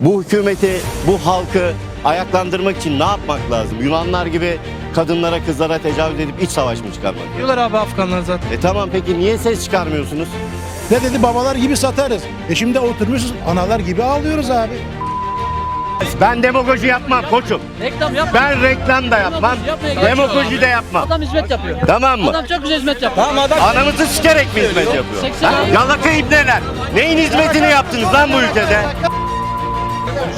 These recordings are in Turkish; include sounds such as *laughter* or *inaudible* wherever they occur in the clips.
Bu hükümeti, bu halkı ayaklandırmak için ne yapmak lazım? Yunanlar gibi kadınlara, kızlara tecavüz edip iç savaş mı çıkarmak? Diyorlar abi Afganlar zaten. E tamam peki niye ses çıkarmıyorsunuz? Ne dedi babalar gibi satarız. E şimdi oturmuşuz analar gibi ağlıyoruz abi. Ben demagoji yapmam koçum. Reklam yap. Ben reklam da yapmam. Demagoji de yapmam. Adam hizmet yapıyor. Tamam mı? Adam çok güzel hizmet yapıyor. Anamızı sikerek mi hizmet yapıyor? Ha? Yalaka ibneler. Neyin hizmetini yaptınız lan bu ülkede?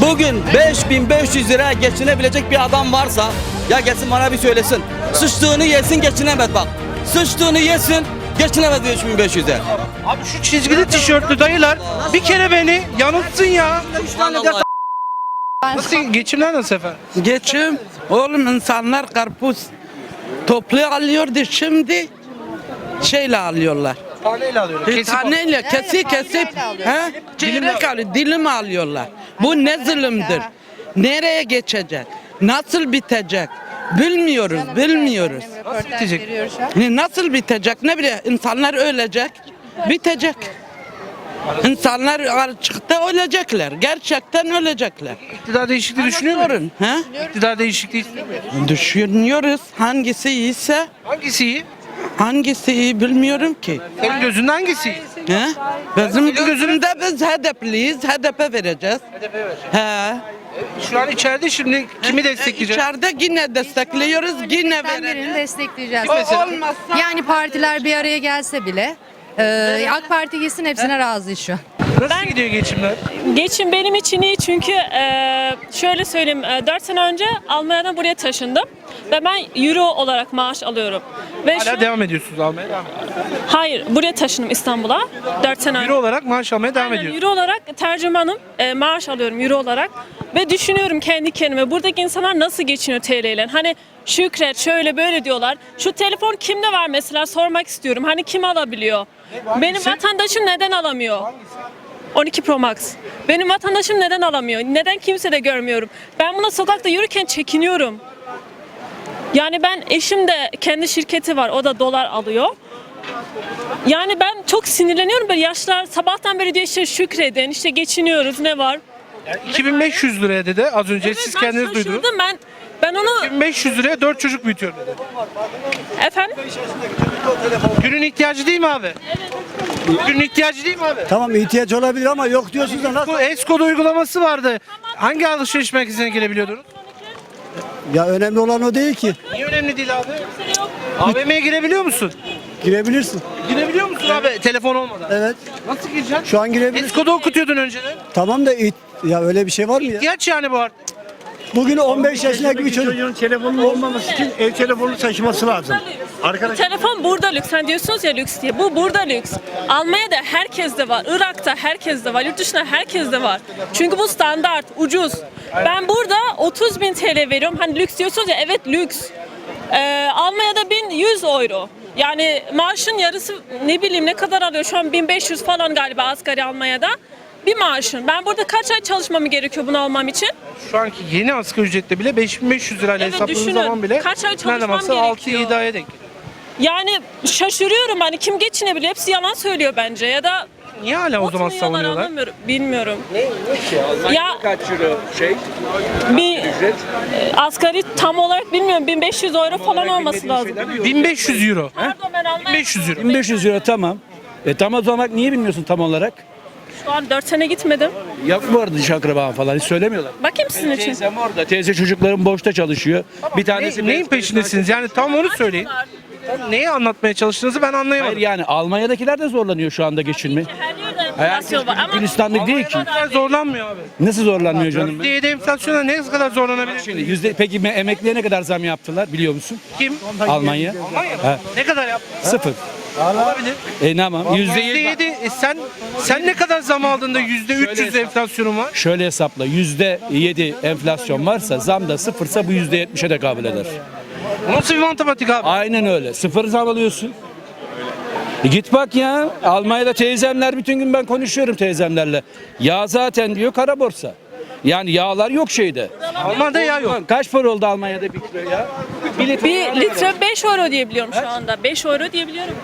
Bugün 5500 liraya geçinebilecek bir adam varsa ya gelsin bana bir söylesin. Sıçtığını yesin geçinemez bak. Sıçtığını yesin geçinemez 5500'e. Abi şu çizgili tişörtlü dayılar bir kere beni yanıltsın ya. Üç tane de Nasıl geçimler nasıl efendim? Geçim. Oğlum insanlar karpuz toplu alıyordu şimdi şeyle alıyorlar. Taneyle alıyorum. Bir Kesip taneyle kesip kesip he? Çeyrek alıyor, dilim alıyorlar. Bu ne zulümdür? Nereye geçecek? Nasıl bitecek? Bilmiyoruz, bilmiyoruz. Nasıl bitecek? Ne nasıl bitecek? Ne bileyim insanlar ölecek. Bitecek. İnsanlar açıkta ölecekler. Gerçekten ölecekler. İktidar değişikliği düşünüyor musun? Sorun. He? İktidar değişikliği istiyor musun? Düşünüyoruz hangisi iyiyse Hangisi iyi? hangisi iyi bilmiyorum ki. Senin gözünde hangisi iyi? He? Bizim gözümde biz HDP'liyiz. HDP vereceğiz. He. Şu an içeride şimdi kimi destekleyeceğiz? İçeride yine destekliyoruz. Yine birini vereceğiz. destekleyeceğiz. O olmazsa Yani partiler bir araya gelse bile e, AK Parti gitsin hepsine razıyız şu an. Nasıl gidiyor geçimler? Geçim benim için iyi çünkü e, şöyle söyleyeyim 4 sene önce Almanya'dan buraya taşındım ve ben euro olarak maaş alıyorum. Ve Hala şu, devam ediyorsunuz almaya devam hayır buraya taşındım İstanbul'a 4 sene önce. Euro olarak maaş almaya devam Aynen, ediyorsunuz. euro olarak tercümanım e, maaş alıyorum euro olarak ve düşünüyorum kendi kendime buradaki insanlar nasıl geçiniyor TL ile hani şükret şöyle böyle diyorlar şu telefon kimde var mesela sormak istiyorum hani kim alabiliyor benim vatandaşım neden alamıyor 12 Pro Max. Benim vatandaşım neden alamıyor? Neden kimse de görmüyorum? Ben buna sokakta yürürken çekiniyorum. Yani ben eşim de kendi şirketi var. O da dolar alıyor. Yani ben çok sinirleniyorum böyle yaşlar sabahtan beri diyor işte şükredin işte geçiniyoruz ne var. 2500 liraya dedi az önce siz ben kendiniz duydunuz. ben ben onu 2500 liraya 4 çocuk büyütüyor dedi. efendim Günün ihtiyacı değil mi abi? Günün ihtiyacı değil mi abi? Tamam ihtiyaç olabilir ama yok diyorsunuz da nasıl? Bu Escode uygulaması vardı. Hangi alışveriş merkezine girebiliyordunuz? Ya önemli olan o değil ki. Niye önemli değil abi? AVM'ye girebiliyor musun? Girebilirsin. Girebiliyor musun abi telefon olmadan? Evet. Nasıl gireceksin? Şu an girebilirsin. Escode'u okutuyordun önceden. Tamam da ya öyle bir şey var mı ya? İhtiyaç yani bu artık. Bugün 15 yaşındaki bir çocuk. çocuğun telefonun olmaması için ev telefonunu taşıması lazım. Arkadaş telefon burada lüks. Hani diyorsunuz ya lüks diye. Bu burada lüks. Almanya'da herkes de var. Irak'ta herkes de var. Yurt dışında herkes de var. Çünkü bu standart, ucuz. Ben burada 30 bin TL veriyorum. Hani lüks diyorsunuz ya evet lüks. Ee, Almanya'da 1100 euro. Yani maaşın yarısı ne bileyim ne kadar alıyor şu an 1500 falan galiba asgari Almanya'da. Bir maaşın. Ben burada kaç ay çalışmamı gerekiyor bunu almam için? Şu anki yeni asgari ücretle bile 5500 lirayla Evet, hesapladığın düşünün. zaman bile Kaç ay çalışmam gerekiyor? 6-7 aya denk. Yani şaşırıyorum hani kim geçinebilir? Hepsi yalan söylüyor bence ya da Niye hala o zaman savunuyorlar? anlamıyorum. Bilmiyorum. Ya Kaç euro şey? bir e, asgari tam olarak bilmiyorum 1500 euro falan olması lazım. 1500 euro. Pardon ben Almanya 1500 euro. 1500 euro tamam. E tam o zaman niye bilmiyorsun tam olarak? Şu an 4 sene gitmedim. Yok mu orada dış akraban falan hiç söylemiyorlar. Bakayım sizin için. Teyzem orada. Teyze çocukların boşta çalışıyor. Bir tanesi Ne, neyin peşindesiniz? Yani tam onu söyleyin. Neyi anlatmaya çalıştığınızı ben anlayamadım. Hayır yani Almanya'dakiler de zorlanıyor şu anda geçinme. Her yerde enflasyon var ama Gülistanlık değil ki. Almanya'da zorlanmıyor abi. Nasıl zorlanmıyor canım? %7 enflasyona ne kadar zorlanabilir? Şimdi yüzde, peki me- emekliye ne kadar zam yaptılar biliyor musun? Kim? Almanya. Almanya mı? Ha. Ne kadar yaptı? Sıfır. Olabilir. E tamam. Yüzde yedi. %7. E sen sen ne kadar zam aldığında %300 enflasyonun var? Şöyle hesapla. Yüzde yedi enflasyon varsa zam da sıfırsa bu yüzde yetmişe de kabul eder. Bu Nasıl bir matematik abi? Aynen öyle. Sıfır zam alıyorsun. E git bak ya. Almanya'da teyzemler bütün gün ben konuşuyorum teyzemlerle. Yağ zaten diyor kara borsa. Yani yağlar yok şeyde. Almanya'da yağ yok. Kaç para oldu Almanya'da bir kilo ya? Bir litre bir litre 5 euro diye biliyorum şu anda. 5 euro diye biliyorum.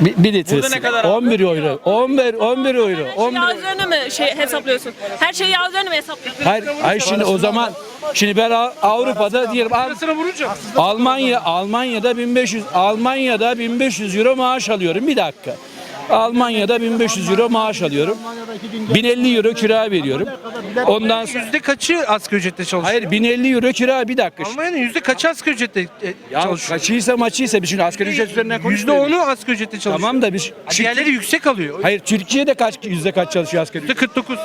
Bir, bir litresi. 11 euro. 11 11 euro. Her şeyi 11 yağ üzerine mi şey hesaplıyorsun? Her şeyi yağ üzerine mi hesaplıyorsun? Hayır, hayır şimdi o zaman şimdi ben Av- Avrupa'da diyelim Al- Parasını vurunca. Almanya Almanya'da 1500 Almanya'da 1500 euro maaş alıyorum. Bir dakika. Almanya'da 1500 euro maaş alıyorum. 1050 euro kira veriyorum. Ondan sonra Yüzde kaçı asgari ücretle çalışıyor? Hayır 1050 euro kira bir dakika. Almanya'nın yüzde kaçı asgari ücretle e, Ya çalışıyor? kaçıysa maçıysa biz şimdi asgari ücret üzerinden Yüzde konuşmuyoruz. onu asgari ücretle çalışıyor. Tamam da biz Diğerleri yüksek alıyor. Hayır Türkiye'de kaç yüzde kaç çalışıyor asgari ücret? Yüzde 49.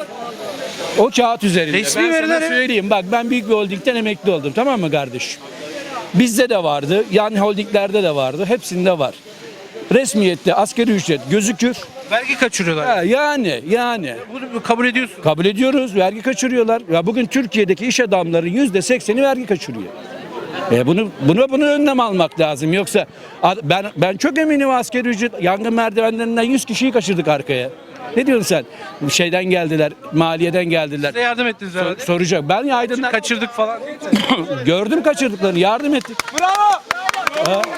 O kağıt üzerinde. Resmi ben veriler sana evet. söyleyeyim. Bak ben büyük bir holdingden emekli oldum. Tamam mı kardeşim? Bizde de vardı. Yani holdinglerde de vardı. Hepsinde var. Resmiyette asgari ücret gözükür. Vergi kaçırıyorlar. Ha, yani yani Bunu kabul ediyorsun. kabul ediyoruz. Vergi kaçırıyorlar. Ya bugün Türkiye'deki iş adamların yüzde sekseni vergi kaçırıyor. E bunu bunu bunu önlem almak lazım. Yoksa ben ben çok eminim asgari ücret yangın merdivenlerinden 100 kişiyi kaçırdık arkaya. Ne diyorsun sen? Şeyden geldiler, maliyeden geldiler. Size yardım ettiniz herhalde. Soracak. Ben aydınlar Kaçırdık falan. *coughs* gördüm kaçırdıklarını, yardım ettik. Bravo!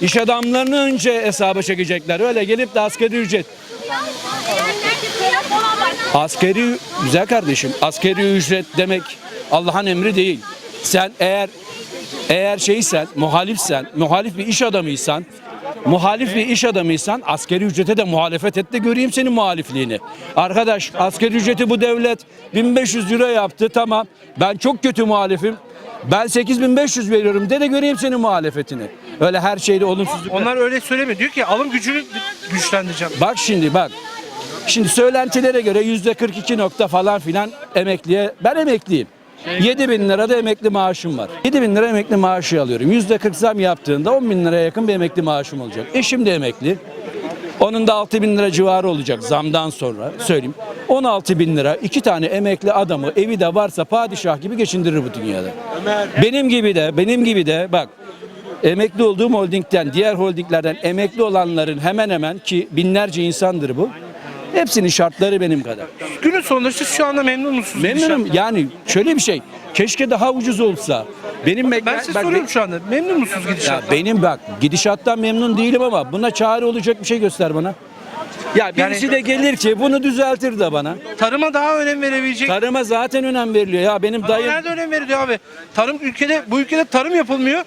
İş adamlarını önce hesaba çekecekler. Öyle gelip de asgari ücret. Askeri güzel kardeşim. Askeri ücret demek Allah'ın emri değil. Sen eğer eğer şeysen, muhalifsen, muhalif bir iş adamıysan, muhalif bir iş adamıysan askeri ücrete de muhalefet et de göreyim senin muhalifliğini. Arkadaş askeri ücreti bu devlet 1500 euro yaptı tamam. Ben çok kötü muhalifim. Ben 8500 veriyorum de de göreyim senin muhalefetini. Öyle her şeyde olumsuzluk. Onlar öyle söylemiyor. Diyor ki alım gücünü güçlendireceğim. Bak şimdi bak. Şimdi söylentilere göre yüzde 42 nokta falan filan emekliye. Ben emekliyim. 7 bin lira da emekli maaşım var. 7 bin lira emekli maaşı alıyorum. Yüzde 40 zam yaptığında 10 bin liraya yakın bir emekli maaşım olacak. Eşim de emekli. Onun da 6 bin lira civarı olacak zamdan sonra söyleyeyim. 16 bin lira iki tane emekli adamı evi de varsa padişah gibi geçindirir bu dünyada. Benim gibi de benim gibi de bak Emekli olduğum holdingden, diğer holdinglerden emekli olanların hemen hemen ki binlerce insandır bu. Hepsinin şartları benim kadar. Günün sonunda siz şu anda memnun musunuz? Memnunum. Yani şöyle bir şey. Keşke daha ucuz olsa. Benim Ben size bak- soruyorum şu anda. Memnun musunuz ya gidişattan? benim bak gidişattan memnun değilim ama buna çare olacak bir şey göster bana. Ya birisi Yani- de gelir ki bunu düzeltir de bana. Tarıma daha önem verebilecek. Tarıma zaten önem veriliyor. Ya benim dayım nerede önem veriliyor abi? Tarım ülkede bu ülkede tarım yapılmıyor.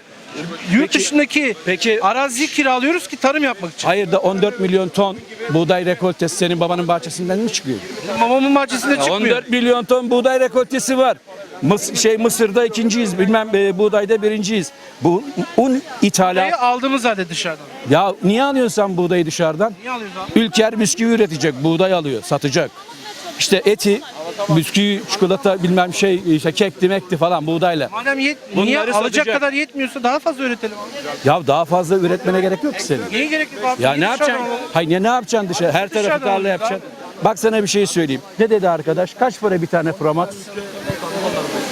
Yurt dışındaki peki- araziyi kiralıyoruz ki tarım yapmak için. Hayır da 14 milyon ton buğday rekoltesi senin babanın bahçesinden mi çıkıyor? Babamın bahçesinde çıkmıyor. 14 milyon ton buğday rekoltesi var. Mıs şey Mısır'da ikinciyiz, bilmem e, buğdayda birinciyiz. Bu un ithalat. Parayı aldığımız halde dışarıdan. Ya niye alıyorsun sen buğdayı dışarıdan? Niye alıyoruz abi? Ülker bisküvi üretecek, buğday alıyor, satacak. İşte eti, bisküvi, çikolata bilmem şey, işte kekti mekti falan buğdayla. Madem yet, Bunları niye alacak satacak. kadar yetmiyorsa daha fazla üretelim. abi. Ya daha fazla üretmene gerek yok ki senin. Niye gerek yok abi? Ya Niye ne dışarıdan yapacaksın? alalım? Hayır ne, ne yapacaksın dışarı? Her tarafı tarla alıyoruz yapacaksın. Bak sana bir şey söyleyeyim. Ne dedi arkadaş? Kaç para bir tane Pro Max?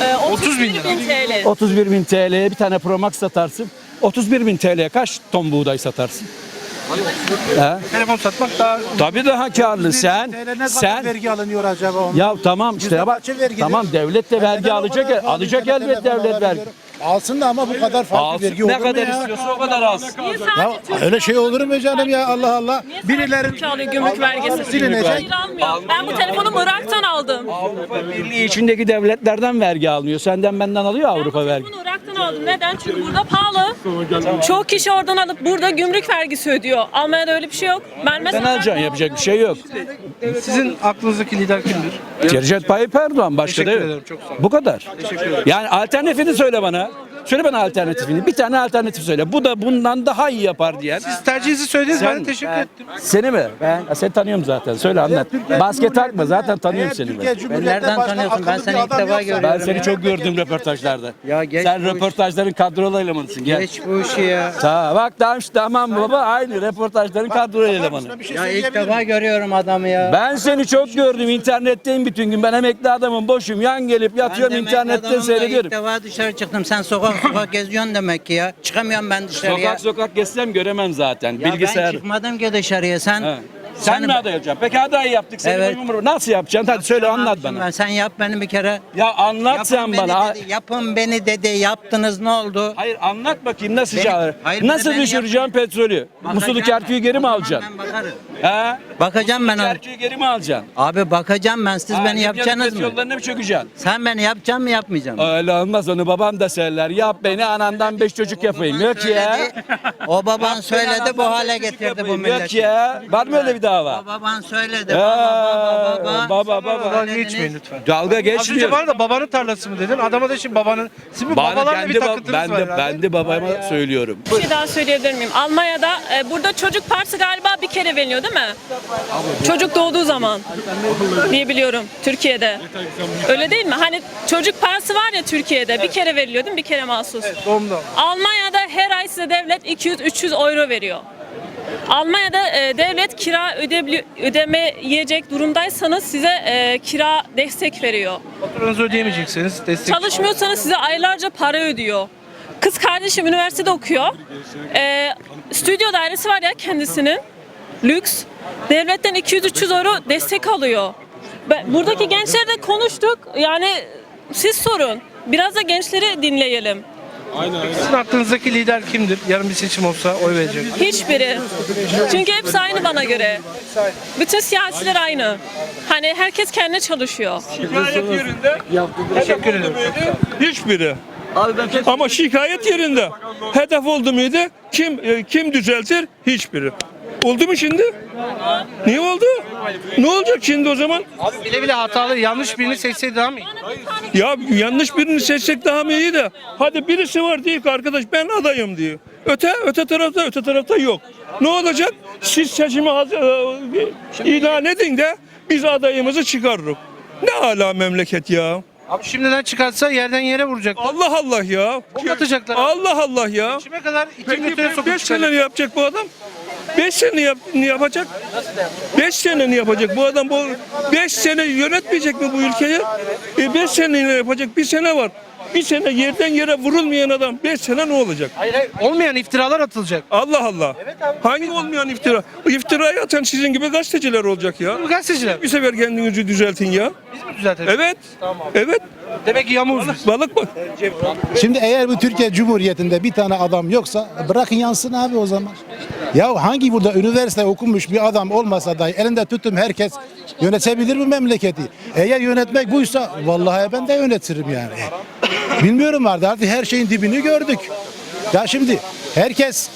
Ee, 30 bin lira. TL. 31 bin TL'ye bir tane Pro Max satarsın. 31 bin TL'ye kaç ton buğday satarsın? He? Telefon satmak daha Tabii daha karlı. Sen TL ne kadar sen vergi alınıyor acaba ondan? ya tamam işte Yüzde bak kaçı vergi tamam devlet de vergi Neden o alacak kadar alacak elbet devlet vergi. alabiliyorum? Alsın da ama bu kadar farklı Alsın, vergi olur ne mu kadar ya? istiyorsa o kadar alsın. Ya öyle şey olur mu canım ya Allah Allah. Niye Birileri alıyor gümrük vergisi? silinecek. Hayır almıyor. Ben bu telefonu Irak'tan aldım. Avrupa Birliği içindeki devletlerden vergi almıyor. Senden benden alıyor Ben bu Avrupa vergi. telefonu Irak'tan aldım. Neden? Çünkü burada pahalı. Çok kişi oradan alıp burada gümrük vergisi ödüyor. Almanya'da öyle bir şey yok. Ben Sen mesela alacaksın yapacak bir şey yok. Sizin aklınızdaki lider kimdir? Recep Tayyip Erdoğan başka da Teşekkür yok. ederim, çok sağ olun. Bu kadar. Yani alternatifini söyle bana. Söyle bana alternatifini. Bir tane alternatif söyle. Bu da bundan daha iyi yapar diyen. Siz tercihinizi söylediniz ben de teşekkür ettim. Seni mi? Ben ha, seni tanıyorum zaten. Söyle anlat. Basket takma zaten tanıyorum seni Türkiye ben. Cumhuriyeti'nde nereden tanıyorsun? Ben seni ilk defa görüyorum. Ben seni çok gördüm röportajlarda. Ya geç Sen bu iş. röportajların kadrolu elemanısın. Gel. Geç bu işi ya. Ta, bak tamam işte tamam baba aynı röportajların kadrolu elemanı. Bir şey Ya ilk defa görüyorum adamı ya. Ben seni çok gördüm internetteyim bütün gün. Ben emekli adamım boşum yan gelip yatıyorum Ben demek internetten adamım da seyrediyorum. İlk defa dışarı çıktım. Sen sokak sokak geziyorsun demek ki ya. Çıkamıyorum ben dışarıya. Sokak sokak gezsem göremem zaten. ya Bilgisayar. ben çıkmadım ki dışarıya. Sen He. Sen mi aday olacaksın? Peki aday yaptık seni. Evet. Nasıl yapacaksın? Hadi söyle anlat bana. Ben, sen yap beni bir kere. Ya anlat Yapın sen beni bana. Dedi, yapın beni dedi. Yaptınız ne oldu? Hayır anlat bakayım nasıl Beni- çağır? Hayır, bir de Nasıl beni düşüreceksin petrolü? Musul'u Bakacağım ben. geri mi O zaman alacaksın? Ben bakarım. He? Bakacağım ben. ona. Kerküğü geri mi alacaksın? Abi bakacağım ben. Siz Ha, beni yapacaksınız mı? Yollarını mı çökeceksin? Sen beni yapacaksın mı yapmayacaksın mı? Öyle olmaz onu babam da söyler. Yap beni anandan beş çocuk yapayım. Yok ya. Söyledi. O baban söyledi bu hale getirdi bu milleti. Yok ya. Var mı öyle bir dava? Baban söyledi. Ya, Baba baba baba. baba baba. Dalga geçmeyin lütfen. Dalga Az önce geçmiyor. var da babanın tarlası mı dedin? Adama da şimdi babanın. Sizin Bana babalarla bir kendi bab- takıntınız ben var de herhalde. ben de babama söylüyorum. Bir şey daha söyleyebilir miyim? Almanya'da e, burada çocuk partisi galiba bir kere veriliyor değil mi? Çocuk doğduğu zaman diye biliyorum Türkiye'de. Öyle değil mi? Hani çocuk parası var ya Türkiye'de bir kere veriliyor değil mi? Bir kere mahsus. Doğumda. Almanya'da her ay size devlet 200-300 euro veriyor. Almanya'da e, devlet kira ödebili, ödemeyecek durumdaysanız size e, kira destek veriyor. Faturanızı ödeyemeyeceksiniz. Destek. Çalışmıyorsanız size aylarca para ödüyor. Kız kardeşim üniversitede okuyor. Ee, stüdyo dairesi var ya kendisinin. Lüks. Devletten 200-300 euro destek alıyor. Ben, buradaki gençlerle konuştuk. Yani siz sorun. Biraz da gençleri dinleyelim. Sizin aklınızdaki lider kimdir? Yarın bir seçim olsa oy verecek. Hiçbiri. Çünkü hepsi aynı bana göre. Bütün siyasiler aynı. Hani herkes kendine çalışıyor. Teşekkür ederim. Hiçbiri. Ama şikayet yerinde. Hedef oldu muydu? Kim e, kim düzeltir? Hiçbiri. Oldu mu şimdi? Niye oldu? Ne olacak şimdi o zaman? Abi bile bile hatalı yanlış birini seçseydi daha mı iyi? Ya yanlış birini seçsek daha mı iyi de. Hadi birisi var diyor ki arkadaş ben adayım diyor. Öte öte tarafta öte tarafta yok. Ne olacak? Siz seçimi haz- e, ilan edin de biz adayımızı çıkarırız. Ne ala memleket ya. Abi şimdiden çıkarsa yerden yere vuracak. Allah Allah ya. Ok atacaklar. Allah Allah ya. Kime kadar iki Peki götüre be- sokup beş sene çıkaracak. ne yapacak bu adam? Beş sene yap, ne yapacak? Beş sene ne yapacak? Bu adam bu beş sene yönetmeyecek mi bu ülkeyi? E beş sene ne yapacak? Bir sene var. Bir sene yerden yere vurulmayan adam beş sene ne olacak? Hayır, hayır, olmayan iftiralar atılacak. Allah Allah. Hangi olmayan iftira? İftirayı atan sizin gibi gazeteciler olacak ya. Bu gazeteciler. Bir sefer kendinizi düzeltin ya. Biz mi düzeltelim? Evet. Evet. Demek ki yamuz. Balık bak. Şimdi eğer bu Türkiye Cumhuriyeti'nde bir tane adam yoksa bırakın yansın abi o zaman. Ya hangi burada üniversite okumuş bir adam olmasa dahi elinde tuttum herkes yönetebilir mi memleketi? Eğer yönetmek buysa vallahi ben de yönetirim yani. Bilmiyorum vardı artık her şeyin dibini gördük. Ya şimdi herkes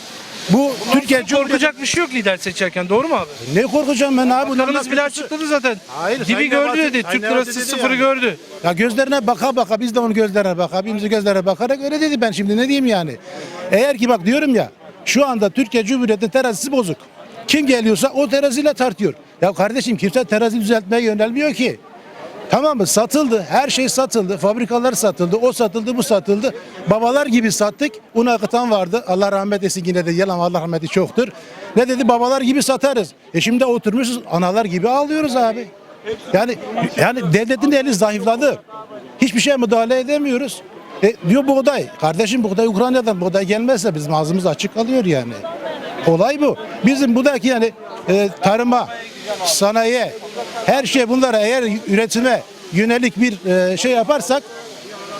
bu Türkiye Cumhuriyeti Korkacak bir şey yok lider seçerken doğru mu abi? ne korkacağım ben abi? Bakanımız bile açıkladı zaten. Hayır, Dibi Sayın gördü Nebati- dedi. Sayın Türk Nebati lirası dedi sıfırı yani. gördü. Ya gözlerine baka baka biz de onun gözlerine baka, birbirimizi gözlerine bakarak öyle dedi ben şimdi ne diyeyim yani. Eğer ki bak diyorum ya şu anda Türkiye Cumhuriyeti terazisi bozuk. Kim geliyorsa o teraziyle tartıyor. Ya kardeşim kimse terazi düzeltmeye yönelmiyor ki. Tamam mı? Satıldı. Her şey satıldı. Fabrikalar satıldı. O satıldı, bu satıldı. Babalar gibi sattık. Un akıtan vardı. Allah rahmet etsin yine de yalan Allah rahmeti çoktur. Ne dedi? Babalar gibi satarız. E şimdi oturmuşuz analar gibi ağlıyoruz abi. Yani yani devletin eli zayıfladı. Hiçbir şeye müdahale edemiyoruz. E, diyor buğday. Kardeşim buğday Ukrayna'dan buğday gelmezse bizim ağzımız açık kalıyor yani. Olay bu. Bizim buradaki yani e, tarıma, sanayiye, her şey bunlara eğer üretime yönelik bir e, şey yaparsak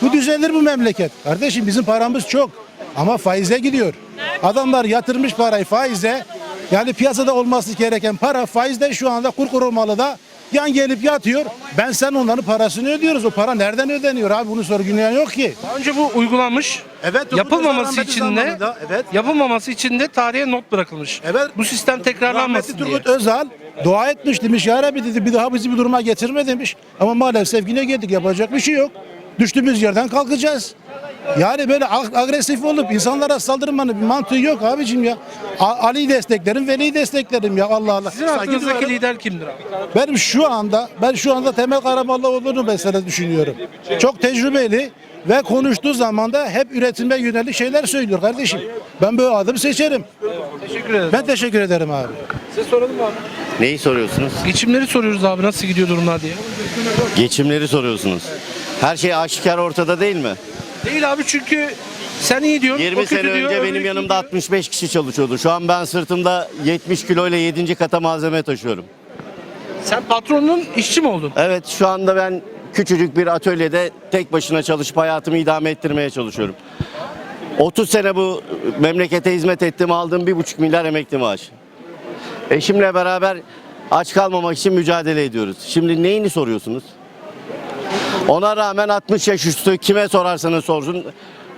bu düzelir bu memleket. Kardeşim bizim paramız çok ama faize gidiyor. Adamlar yatırmış parayı faize. Yani piyasada olması gereken para faizde şu anda kur korumalı da yan gelip yatıyor. Ben sen onların parasını ödüyoruz. O para nereden ödeniyor abi? Bunu sorgulayan yok ki. Daha önce bu uygulanmış. Evet. Yapılmaması için de Evet. yapılmaması için de tarihe not bırakılmış. Evet. Bu sistem tekrarlanmasın Rahmetli diye. Turgut Özal dua etmiş demiş ya Rabbi dedi bir daha bizi bir duruma getirme demiş. Ama maalesef yine geldik yapacak bir şey yok. Düştüğümüz yerden kalkacağız. Yani böyle ag- agresif olup insanlara saldırmanın bir mantığı yok abicim ya. A- Ali'yi desteklerim, Veli'yi desteklerim ya Allah Allah. Sizin aklınızdaki lider kimdir abi? Benim şu anda ben şu anda Temel Karamollaoğlu'nu mesela düşünüyorum. Çok tecrübeli ve konuştuğu zaman da hep üretime yönelik şeyler söylüyor kardeşim. Ben böyle adım seçerim. Teşekkür ederim. Ben teşekkür ederim abi. Size soralım mı abi? Neyi soruyorsunuz? Geçimleri soruyoruz abi nasıl gidiyor durumlar diye. Geçimleri soruyorsunuz. Her şey aşikar ortada değil mi? Değil abi çünkü Sen iyi diyorsun. 20 o kötü sene önce benim yanımda diyor. 65 kişi çalışıyordu. Şu an ben sırtımda 70 kilo ile 7. kata malzeme taşıyorum. Sen patronun işçi mi oldun? Evet şu anda ben küçücük bir atölyede tek başına çalışıp hayatımı idame ettirmeye çalışıyorum. 30 sene bu memlekete hizmet ettim aldığım 1,5 milyar emekli maaş. Eşimle beraber aç kalmamak için mücadele ediyoruz. Şimdi neyini soruyorsunuz? Ona rağmen 60 yaş üstü kime sorarsanız sorsun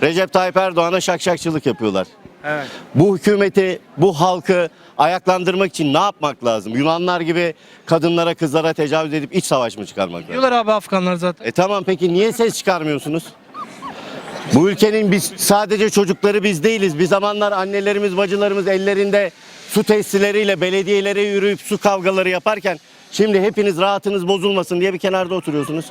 Recep Tayyip Erdoğan'a şakşakçılık yapıyorlar. Evet. Bu hükümeti, bu halkı ayaklandırmak için ne yapmak lazım? Yunanlar gibi kadınlara, kızlara tecavüz edip iç savaş mı çıkarmak lazım? Diyorlar abi Afganlar zaten. E tamam peki niye ses çıkarmıyorsunuz? Bu ülkenin biz sadece çocukları biz değiliz. Bir zamanlar annelerimiz, bacılarımız ellerinde su testileriyle belediyelere yürüyüp su kavgaları yaparken şimdi hepiniz rahatınız bozulmasın diye bir kenarda oturuyorsunuz.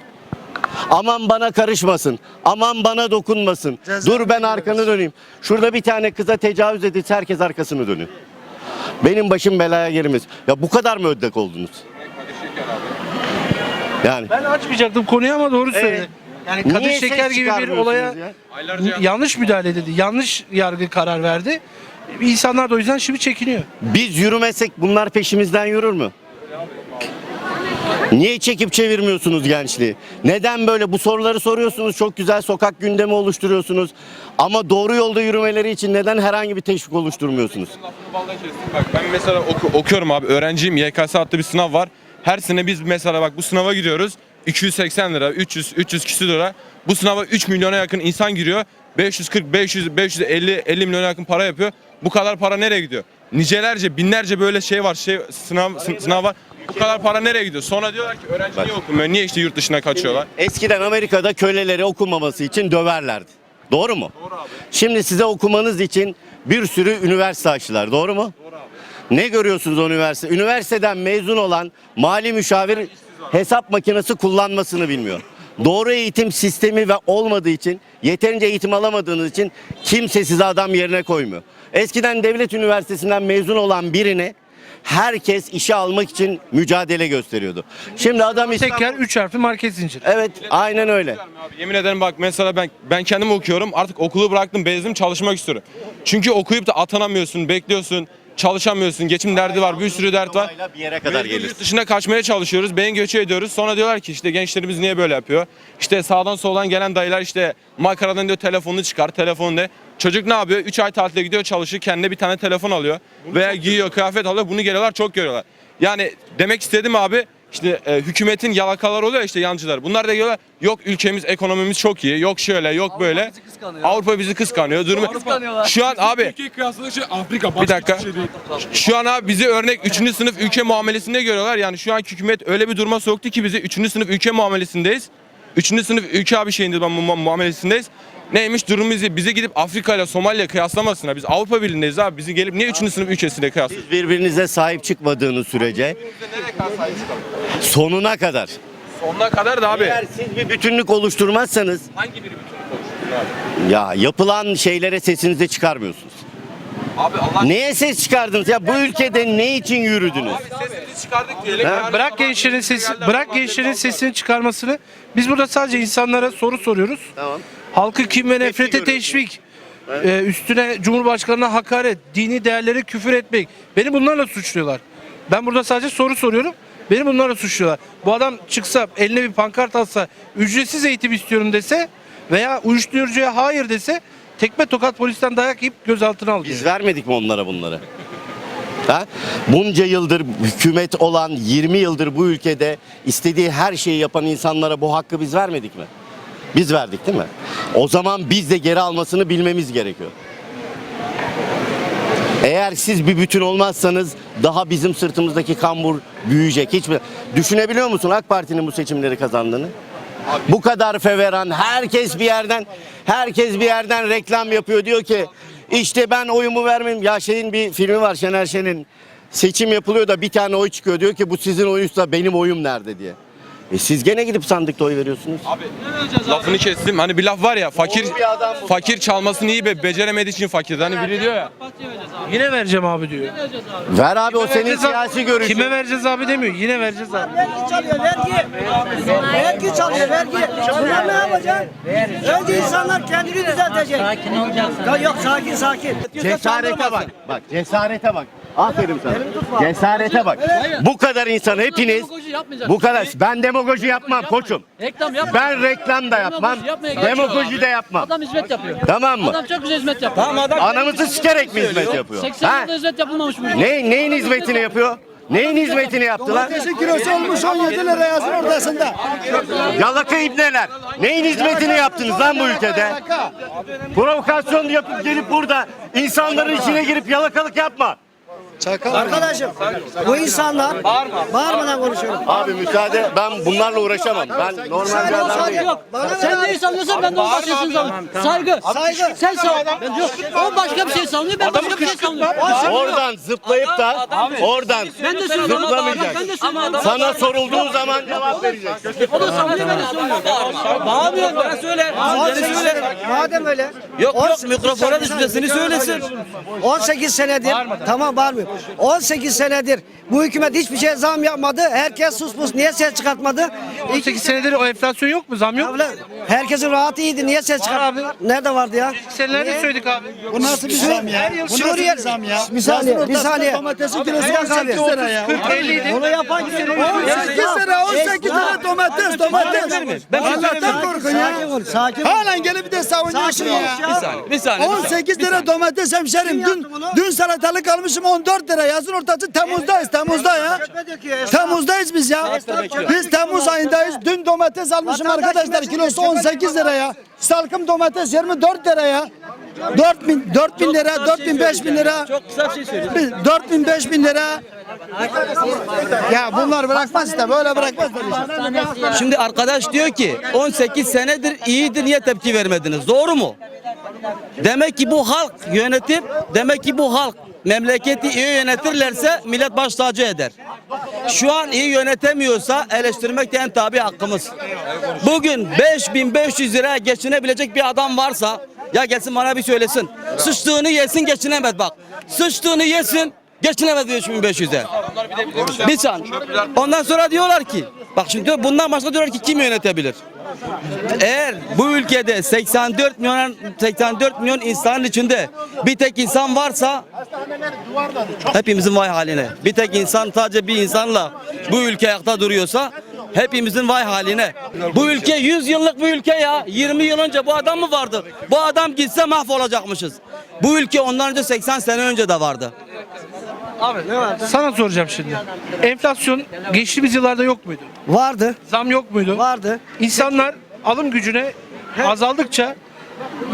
Aman bana karışmasın. Aman bana dokunmasın. Dur ben arkanı döneyim. Şurada bir tane kıza tecavüz edilse herkes arkasını dönüyor. Benim başım belaya girmez. Ya bu kadar mı ödek oldunuz? Yani Ben açmayacaktım konuyu ama doğru söyledi. Yani kadın Niye ses şeker gibi bir çıkarmıyorsunuz olaya ya? yanlış müdahale edildi. Yanlış yargı karar verdi. İnsanlar da o yüzden şimdi çekiniyor. Biz yürümesek bunlar peşimizden yürür mü? Niye çekip çevirmiyorsunuz gençliği? Neden böyle bu soruları soruyorsunuz? Çok güzel sokak gündemi oluşturuyorsunuz. Ama doğru yolda yürümeleri için neden herhangi bir teşvik oluşturmuyorsunuz? Bak ben mesela oku- okuyorum abi öğrenciyim YKS adlı bir sınav var. Her sene biz mesela bak bu sınava gidiyoruz. 280 lira, 300 300 küsür lira. Bu sınava 3 milyona yakın insan giriyor. 540 500 550 50 milyona yakın para yapıyor. Bu kadar para nereye gidiyor? Nicelerce, binlerce böyle şey var, şey sınav sı- sınav var. Bu kadar para nereye gidiyor? Sonra diyorlar ki öğrenci niye okumuyor? Niye işte yurt dışına kaçıyorlar? Eskiden Amerika'da köleleri okumaması için döverlerdi. Doğru mu? Doğru abi. Şimdi size okumanız için bir sürü üniversite açtılar. Doğru mu? Doğru abi. Ne görüyorsunuz o üniversite? Üniversiteden mezun olan mali müşavir hesap makinesi kullanmasını bilmiyor. Doğru eğitim sistemi ve olmadığı için, yeterince eğitim alamadığınız için kimse sizi adam yerine koymuyor. Eskiden devlet üniversitesinden mezun olan birini herkes işe almak için mücadele gösteriyordu. Şimdi adam Teker İstanbul... 3 harfli market zinciri. Evet, aynen öyle. Abi, yemin ederim bak mesela ben ben kendim okuyorum. Artık okulu bıraktım, bezdim, çalışmak istiyorum. Çünkü okuyup da atanamıyorsun, bekliyorsun, çalışamıyorsun. Geçim derdi var, bir sürü dert var. Bir yere kadar gelir. Yurt dışına kaçmaya çalışıyoruz. Beyin göçü ediyoruz. Sonra diyorlar ki işte gençlerimiz niye böyle yapıyor? İşte sağdan soldan gelen dayılar işte makaradan diyor telefonunu çıkar, telefonu ne? Çocuk ne yapıyor? 3 ay tatile gidiyor çalışıyor. Kendine bir tane telefon alıyor. Veya giyiyor, kıyafet alıyor. Bunu geliyorlar çok görüyorlar. Yani demek istedim abi işte e, hükümetin yalakalar oluyor işte yancılar. Bunlar da diyorlar yok ülkemiz ekonomimiz çok iyi. Yok şöyle yok böyle. Avrupa bizi kıskanıyor. Durumu. Şu an abi Afrika bir dakika. Şu an abi bizi örnek 3. sınıf ülke muamelesinde görüyorlar. Yani şu an hükümet öyle bir duruma soktu ki bizi 3. sınıf ülke muamelesindeyiz. 3. sınıf ülke abi şeyinde mu- mu- muamelesindeyiz. Neymiş durumumuzu bize gidip Afrika ile Somali'yle kıyaslamasınlar. Biz Avrupa Birliği'ndeyiz abi. Bizi gelip niye 3. sınıf ülkesiyle kıyaslıyorsun? Birbirinize sahip çıkmadığınız sürece sonuna kadar. Sonuna kadar da abi. Eğer siz bir bütünlük oluşturmazsanız Hangi biri bütün konuşuyor abi? ya yapılan şeylere sesinizi çıkarmıyorsunuz. Abi Allah Neye ses çıkardınız? Ya bu ülkede ne için yürüdünüz? sesimizi çıkardık diyelim. Ha? Bırak gençlerin sesi, bırak gençlerin sesini çıkarmasını. Biz burada sadece insanlara soru soruyoruz. Tamam. Halkı kim ve nefrete teşvik, e, üstüne Cumhurbaşkanı'na hakaret, dini değerlere küfür etmek. Beni bunlarla suçluyorlar. Ben burada sadece soru soruyorum. Beni bunlarla suçluyorlar. Bu adam çıksa eline bir pankart alsa ücretsiz eğitim istiyorum dese veya uyuşturucuya hayır dese tekme tokat polisten dayak yiyip gözaltına alıyor. Biz vermedik mi onlara bunları? Ha? Bunca yıldır hükümet olan 20 yıldır bu ülkede istediği her şeyi yapan insanlara bu hakkı biz vermedik mi? Biz verdik değil mi? O zaman biz de geri almasını bilmemiz gerekiyor. Eğer siz bir bütün olmazsanız daha bizim sırtımızdaki kambur büyüyecek. Hiç düşünebiliyor musun AK Parti'nin bu seçimleri kazandığını? Bu kadar feveran herkes bir yerden herkes bir yerden reklam yapıyor diyor ki işte ben oyumu vermem. Ya şeyin bir filmi var Şener Şen'in seçim yapılıyor da bir tane oy çıkıyor diyor ki bu sizin oyunuzsa benim oyum nerede diye. E siz gene gidip sandıkta oy veriyorsunuz. Lafını kestim. Hani bir laf var ya fakir fakir çalmasını iyi be beceremediği için fakir. Hani biri diyor ya. Yine vereceğim abi diyor. Ver abi o senin abi. siyasi görüşün. Kime vereceğiz abi demiyor. Yine vereceğiz abi. çalıyor vergi. Vergi çalıyor vergi. Bunlar ne yapacak? Önce insanlar kendini düzeltecek. Sakin olacaksın. Ya Yok sakin sakin. Cesarete bak. Bak cesarete bak. Aferin sana. Cesarete bak. Bu kadar insan hepiniz bu kadar. Ben demagoji yapmam koçum. Reklam yap. Ben reklam da yapmam. Demagoji de yapmam. Adam hizmet yapıyor. Tamam mı? çok güzel hizmet yapıyor. Tamam adam Anamızı sikerek mi hizmet yapıyor? 80 Ha? yılda hizmet yapılmamış mı? Ne, neyin hizmetini yapıyor? Neyin hizmetini yaptılar? kilosu olmuş 17 lira yazın ortasında. Yalaka ibneler. Neyin hizmetini yaptınız lan bu ülkede? Provokasyon yapıp gelip burada insanların içine girip yalakalık yapma. Arkadaşım bu insanlar bağırmadan konuşuyorum. Abi müsaade ben bunlarla uğraşamam. Ben normal bir adam değilim. Sen neyi savunuyorsan ben de o başkasını savunuyorum. Saygı. Saygı. Sen savun. Ben yok. O başka bir şey savunuyor. Ben başka bir şey savunuyorum. Oradan zıplayıp da oradan Ben de söylüyorum. Ben zıplamayacaksın. de söylüyorum. Sana sorulduğu zaman cevap vereceksin. O da savunuyor ben de söylüyorum. Bağırmıyorum bana söyle. Beni söyle. Madem öyle. Yok yok mikrofona düşüncesini söylesin. 18 senedir tamam bağırmıyorum. 18 senedir bu hükümet hiçbir şey zam yapmadı. Herkes sus pus. Niye ses çıkartmadı? 18 senedir o enflasyon yok mu? Zam yok mu? Abla, Herkesin rahatı iyiydi. Niye ses çıkartmadı? Nerede vardı ya? Senelerde söyledik abi. Bu nasıl bir zam ya? Her yıl Bu nasıl Suriye, bir zam ya? bir saniye, bir saniye. Domatesin kilosu Abi, 18 lira ya. 40 50 idi. Bunu yapan kim? 18 lira 18 lira domates domates. Allah'tan korkun ya. Sakin ol, sakin ol. Halen gelip bir de savunuyorsun ya. Bir saniye. Bir saniye. 18 lira domates hemşerim. Dün dün salatalık almışım 14 lira. Yazın ortası Temmuz'dayız. Temmuz'da ya. Temmuz'dayız biz ya. Biz Temmuz ayındayız. Dün domates almışım arkadaşlar. Kilosu 18 lira ya. Salkım domates 24 lira ya. 4000 4000 lira, 4000 5000 lira. Çok kısa bir şey söyleyeyim. 4000 5000 lira. Ya bunlar bırakmaz işte böyle bırakmazlar işte. Şimdi arkadaş diyor ki 18 senedir iyiydi niye tepki vermediniz? Doğru mu? Demek ki bu halk yönetip demek ki bu halk memleketi iyi yönetirlerse millet baş tacı eder. Şu an iyi yönetemiyorsa eleştirmek de en tabi hakkımız. Bugün 5500 liraya geçinebilecek bir adam varsa ya gelsin bana bir söylesin. Sıçtığını yesin geçinemez bak. Sıçtığını yesin geçinemez 5500'e. Bir saniye. Ondan sonra diyorlar ki bak şimdi diyor, bundan başka diyorlar ki kim yönetebilir? Eğer bu ülkede 84 milyon 84 milyon insanın içinde bir tek insan varsa hepimizin vay haline. Bir tek insan sadece bir insanla bu ülke ayakta duruyorsa hepimizin vay haline. Bu ülke 100 yıllık bir ülke ya. 20 yıl önce bu adam mı vardı? Bu adam gitse mahvolacakmışız. Bu ülke ondan önce 80 sene önce de vardı. Sana soracağım şimdi. Enflasyon geçtiğimiz yıllarda yok muydu? Vardı, Zam yok muydu? vardı. İnsanlar alım gücüne azaldıkça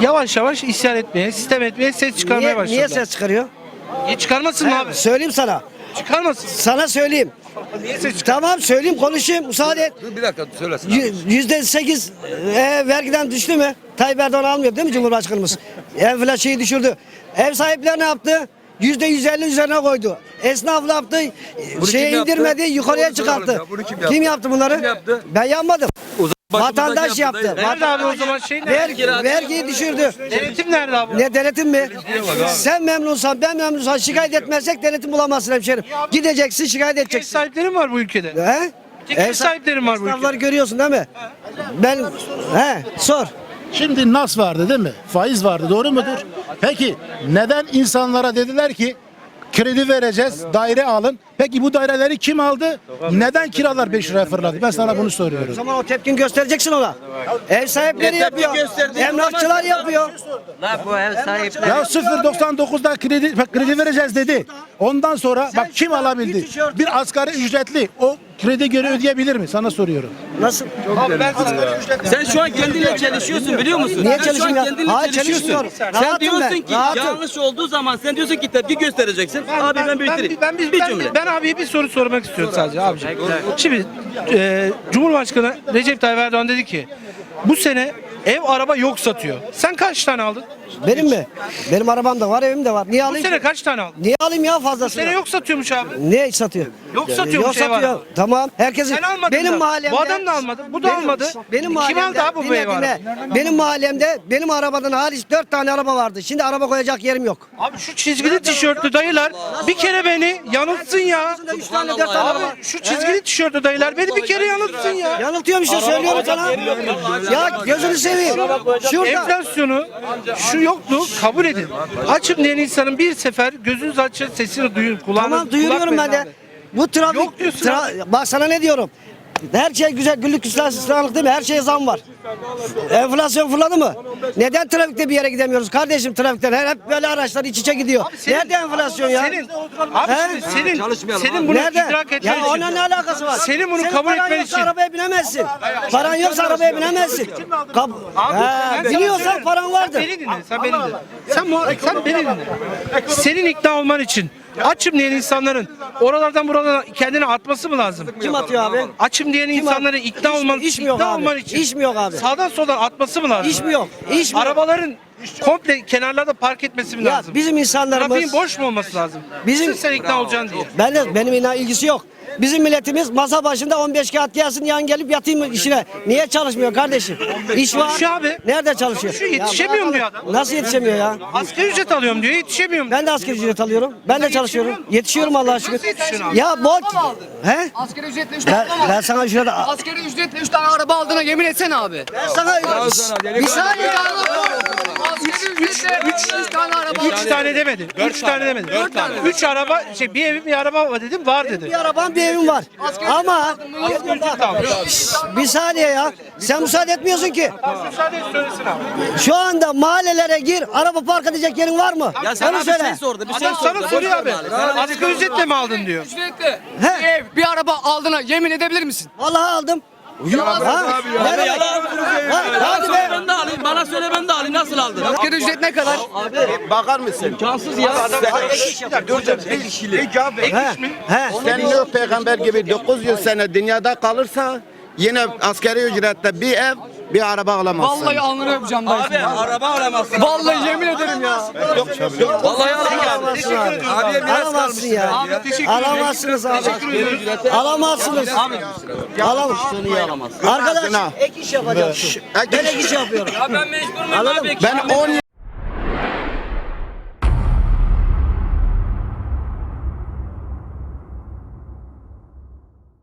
yavaş yavaş isyan etmeye, sistem etmeye, ses çıkarmaya Niye, başladılar. niye ses çıkarıyor? Niye çıkarmasın mı abi? Söyleyeyim sana. Çıkarmasın. Sana söyleyeyim. Tamam söyleyeyim konuşayım müsaade et. bir dakika söylesin. Yü- Yüzde sekiz e, vergiden düştü mü? Tayyip Erdoğan almıyor değil mi Cumhurbaşkanımız? *laughs* Enflasyonu düşürdü. Ev sahipleri ne yaptı? Yüzde yüz elli üzerine koydu. Esnaf yaptı? Şeye kim yaptı? indirmedi, yukarıya Doğru söyle çıkarttı. ya, bunu kim yaptı? Bunları? Kim yaptı? Ben yapmadım. Vatandaş yaptı. Nerede abi o zaman şey nerede? Vergi, vergiyi düşürdü. Denetim nerede abi? Ne denetim mi? Sen memnunsan ben memnunsan şikayet etmezsek denetim bulamazsın hemşerim. Gideceksin şikayet Ev edeceksin. sahipleri var bu ülkede? He? Tek ev sahipleri mi var bu Esnafları ülkede? görüyorsun değil mi? Ben he sor. Şimdi nas vardı değil mi? Faiz vardı doğru mudur? Peki neden insanlara dediler ki kredi vereceğiz, daire alın. Peki bu daireleri kim aldı? Neden kiralar 5 liraya fırladı? Ben sana bunu O soruyorum. zaman o tepkin göstereceksin ona. Ev sahipleri yapıyor. Emlakçılar yapıyor. La bu ev sahipleri. Ya 0.99'da kredi kredi vereceğiz dedi. Ondan sonra bak kim alabildi? Bir asgari ücretli o kredi geri ödeyebilir mi? Sana soruyorum. Nasıl? Sen şu an kendinle çelişiyorsun biliyor musun? Niye sen şu an kendinle Hayır, çelişiyorsun. Sen Rahatım diyorsun ben, ki rahatım. yanlış olduğu zaman sen diyorsun ki tepki göstereceksin. abi ben, bitireyim. Ben, ben, bir ben, cümle. ben abiye bir soru sormak istiyorum sadece abiciğim. Şimdi e, Cumhurbaşkanı Recep Tayyip Erdoğan dedi ki bu sene ev araba yok satıyor. Sen kaç tane aldın? Benim mi? Benim arabam da var, evim de var. Niye Bu alayım? sene ki? kaç tane aldın? Niye alayım ya Bu fazlasını? sene yok satıyormuş abi. Ne satıyor? Yok satıyormuş Yok ev satıyor. araba. Tamam. Herkesin. Sen almadın benim da. mahallemde. Bu adam da almadı. Bu da Benim- almadı. Benim Kim mahallemde. aldı abi bu dinle, araba? dinle. Benim mahallemde benim arabadan hariç dört tane araba vardı. Şimdi araba koyacak yerim yok. Abi şu çizgili tişörtlü dayılar bir kere beni yanıltsın ya. Üç tane dört tane araba. Abi şu çizgili tişörtlü dayılar beni bir kere yanıltsın ya. Yanıltıyorum işte söylüyorum sana. Ya gözünü seveyim. Şurada. Enflasyonu şu yoktu kabul edin. Açım diyen insanın bir sefer gözünüz açın sesini duyun kulağınız Tamam duyuruyorum ben de. Bu trafik. Yok diyorsun tra- bak sana ne diyorum. Her şey güzel, güllük gülistanlık değil mi? Her şeye zam var. Enflasyon fırladı mı? Neden trafikte bir yere gidemiyoruz? Kardeşim trafikten her hep böyle araçlar iç içe gidiyor. senin- Nerede enflasyon ya? Senin, abi He? şimdi senin, senin bunu Nerede? idrak etmen Ya için. ona ne alakası var? Senin bunu Senin kabul paran etmen yoksa için. arabaya binemezsin. Paran yoksa arabaya binemezsin. Kab Abi, He, ben sana biliyorsan söylüyorum. paran vardır. Sen beni dinle, sen beni dinle. Sen, mu- sen beni dinle. Senin ikna olman için açım diyen insanların oralardan buralara kendini atması mı lazım? Kim atıyor abi? Açım diyen insanların ikna olman, iş mi yok ikna abi? olman için. İş mi yok abi? Sağdan soldan atması mı lazım? İş mi yok? İş mi yok? Arabaların komple kenarlarda park etmesi mi Ya lazım? bizim insanlarımız- Trafiğin boş mu olması lazım? Bizim- Bizim sen ikna olacaksın diye. Ben de, benim inan ilgisi yok. Bizim milletimiz masa başında 15 kağıt gelsin yan gelip yatayım işine. Niye çalışmıyor kardeşim? İş var. Abi. Nerede çalışıyor? Çalışıyor, yetişemiyorum diyor adam. Nasıl yetişemiyor ya? Asgari ücret alıyorum diyor, yetişemiyorum. Ben de asgari ücret alıyorum. Ben de çalışıyorum. Yetişiyorum Allah'a şükür. Nasıl yetişiyorsun abi? Ya bol. He? Asgari ücretle 3 Ben, ben sana ücret Asgari ücretle 3 tane araba aldığına yemin etsene abi. ben sana bir saniye ya. Asgari ücretle 3 tane araba Üç tane demedi. Üç tane demedi. Dört tane. Üç araba, şey bir evim bir araba var dedim, var dedi. Bir arabam bir evim var. Ama bir saniye ya. Sen müsaade etmiyorsun ki. Şu anda mahallelere gir. Araba park edecek yerin var mı? Ya sen Onu abi bir söyle. şey sordu. Bir şey Adam sordu. sana soruyor abi. Asgari ücretle mi aldın diyor. ücretle He. bir ev, bir araba aldığına yemin edebilir misin? Vallahi aldım. Ha? Ne demek? Ha, Hadi be. Ben de alayım. Bana söyle ben de alayım. Nasıl aldın? Asgari ücret ne kadar? Bakar mısın? İmkansız ya. He. He. Sen Nuh peygamber gibi 900 sene dünyada kalırsa yine askeri ücretle bir ev bir araba alamazsın. Vallahi alnını öpeceğim dayı. Abi araba alamazsın. Vallahi yemin ederim ya. Vallahi alamazsın. Alamazsın abi. Alamazsın ya. Alamazsınız abi. Alamazsınız. Alamazsınız. Niye alamazsın? Arkadaş ek iş yapacağım. Ben ek iş yapıyorum. Ben mecbur muyum Anladın abi? Ben 10